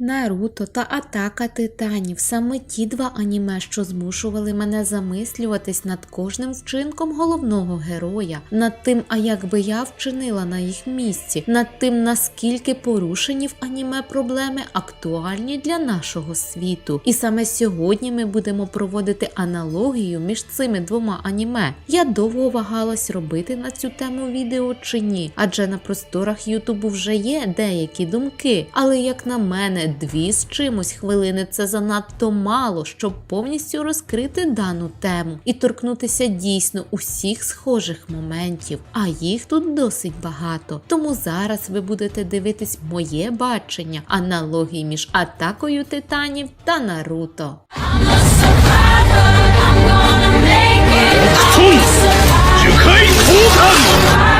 Наруто та Атака Титанів саме ті два аніме, що змушували мене замислюватись над кожним вчинком головного героя, над тим, а як би я вчинила на їх місці, над тим, наскільки порушені в аніме проблеми актуальні для нашого світу. І саме сьогодні ми будемо проводити аналогію між цими двома аніме. Я довго вагалась робити на цю тему відео чи ні, адже на просторах Ютубу вже є деякі думки, але як на мене, дві з чимось хвилини це занадто мало, щоб повністю розкрити дану тему і торкнутися дійсно усіх схожих моментів. А їх тут досить багато. Тому зараз ви будете дивитись моє бачення аналогій між атакою титанів та Наруто. ト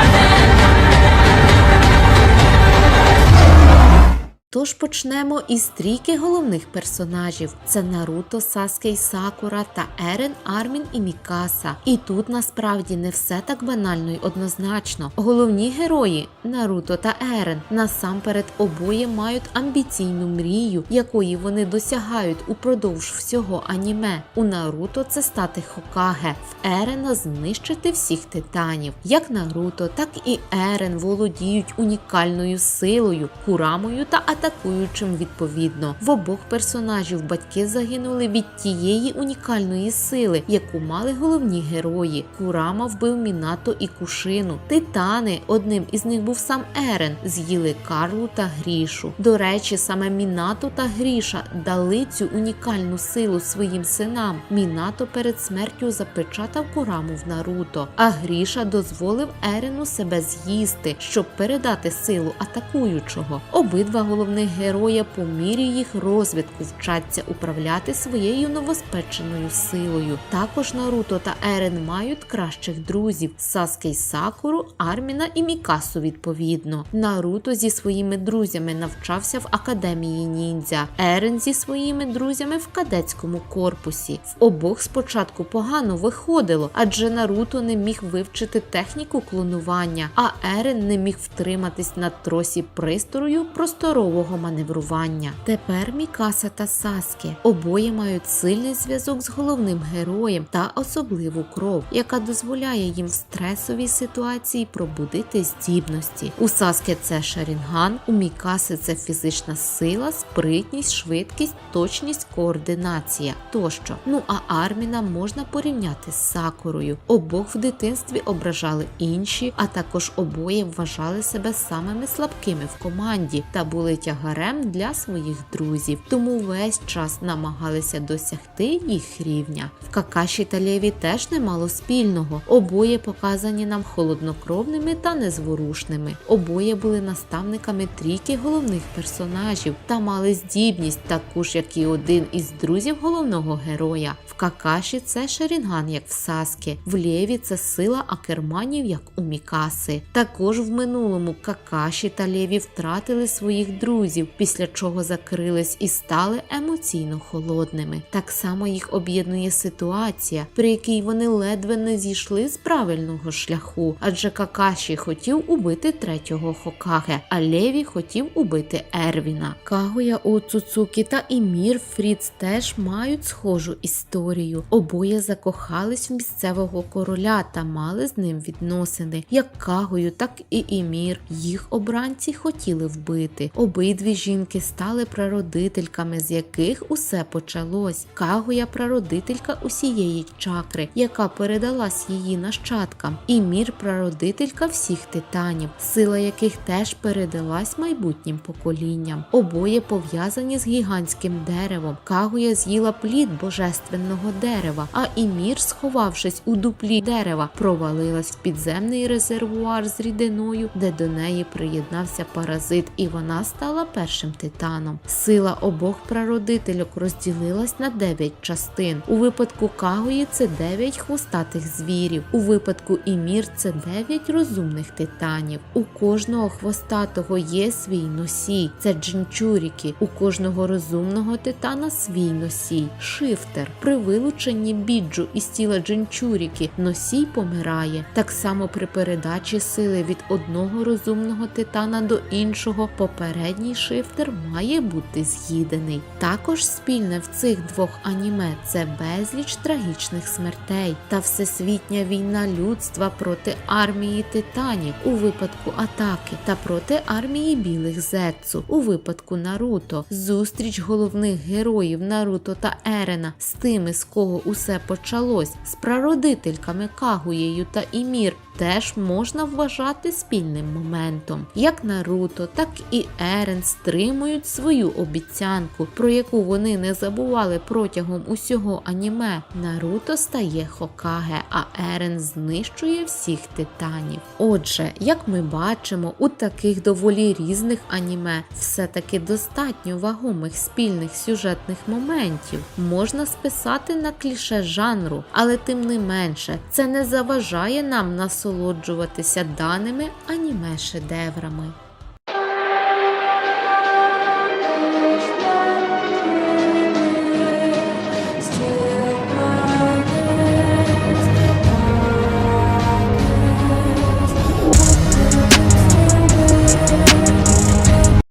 Тож почнемо із трійки головних персонажів: це Наруто, Саске й Сакура та Ерен, Армін і Мікаса. І тут насправді не все так банально й однозначно. Головні герої Наруто та Ерен насамперед обоє мають амбіційну мрію, якої вони досягають упродовж всього аніме. У Наруто це стати Хокаге, в Ерена знищити всіх титанів. Як Наруто, так і Ерен володіють унікальною силою, курамою та атакуючим відповідно. В обох персонажів батьки загинули від тієї унікальної сили, яку мали головні герої. Курама вбив Мінато і Кушину. Титани, одним із них був сам Ерен, з'їли Карлу та Грішу. До речі, саме Мінато та Гріша дали цю унікальну силу своїм синам. Мінато перед смертю запечатав Кураму в Наруто, а Гріша дозволив Ерену себе з'їсти, щоб передати силу атакуючого. Обидва головних героя по мірі їх розвитку вчаться управляти своєю новоспеченою силою. Також Наруто та Ерен мають кращих друзів Саске й Сакуру, Арміна і Мікасу відповідно. Наруто зі своїми друзями навчався в академії ніндзя. Ерен зі своїми друзями в кадетському корпусі. В обох спочатку погано виходило, адже Наруто не міг вивчити техніку клонування, а Ерен не міг втриматись на тросі пристрою просторового маневрування. Тепер Мікаса та Саске обоє мають сильний зв'язок з головним героєм та особливу кров, яка дозволяє їм в стресовій ситуації пробудити здібності. У Саске це Шарінган, у Мікаси це фізична сила, спритність, швидкість, точність, координація тощо. Ну а Арміна можна порівняти з Сакурою. Обох в дитинстві ображали інші, а також обоє вважали себе самими слабкими в команді та були тягарем для своїх друзів, тому весь час намагалися досягти їх рівня. В Какаші та Лєві теж немало спільного. Обоє показані нам холоднокровними та незворушними. Обоє були наставниками трійки головних персонажів та мали здібність, таку ж як і один із друзів головного героя. В Какаші це Шерінган, як в Саске, в Лєві це сила акерманів, як у Мікаси. Також в минулому Какаші та Лєві втратили своїх друзів, після чого закрились і стали емоційно холодними. Так само їх об'єднує ситуація, при якій вони ледве не зійшли з правильного шляху, адже Какаші хотів убити третього Хокаге, а Лєві хотів убити Ервіна. Кагуя Оцуцукі та Імір Фріц теж мають схожу історію. Обоє закохались в місцевого короля та мали з ним відносини. Як Кагою, так і Імір. Їх обранці хотіли вбити. Обидві жінки стали прародительками, з яких усе почалось. Кагуя прародителька усієї чакри, яка передалась її нащадкам. Імір прародителька всіх титанів, сила яких теж передалась майбутнім поколінням. Обоє пов'язані з гігантським деревом. Кагуя з'їла плід божественного дерева, а Імір, сховавшись у дуплі дерева, провалилась в підземний резервуар з рідиною, де до неї приєднався паразит, і вона стала першим титаном. Сила обох прародительок розділилась на дев'ять частин. У випадку Кагуї це дев'ять хвостатих звірів. У випадку Імір це дев'ять розумних титанів. У кожного хвостатого є свій носій. Це джинчуріки. У кожного розумного титана свій носій. Шифтер. При вилученні біджу із тіла джинчуріки носій помирає. Так само при передачі сили від одного розумного титана до іншого попередній компанії Шифтер має бути з'їдений. Також спільне в цих двох аніме це безліч трагічних смертей та всесвітня війна людства проти армії титанів у випадку атаки та проти армії білих зетсу у випадку Наруто. Зустріч головних героїв Наруто та Ерена з тими, з кого усе почалось, з прародительками Кагуєю та Імір. Теж можна вважати спільним моментом. Як Наруто, так і Ерен стримують свою обіцянку, про яку вони не забували протягом усього аніме. Наруто стає Хокаге, а Ерен знищує всіх титанів. Отже, як ми бачимо, у таких доволі різних аніме все-таки достатньо вагомих спільних сюжетних моментів можна списати на кліше жанру, але тим не менше це не заважає нам насолоджуватися даними аніме шедеврами.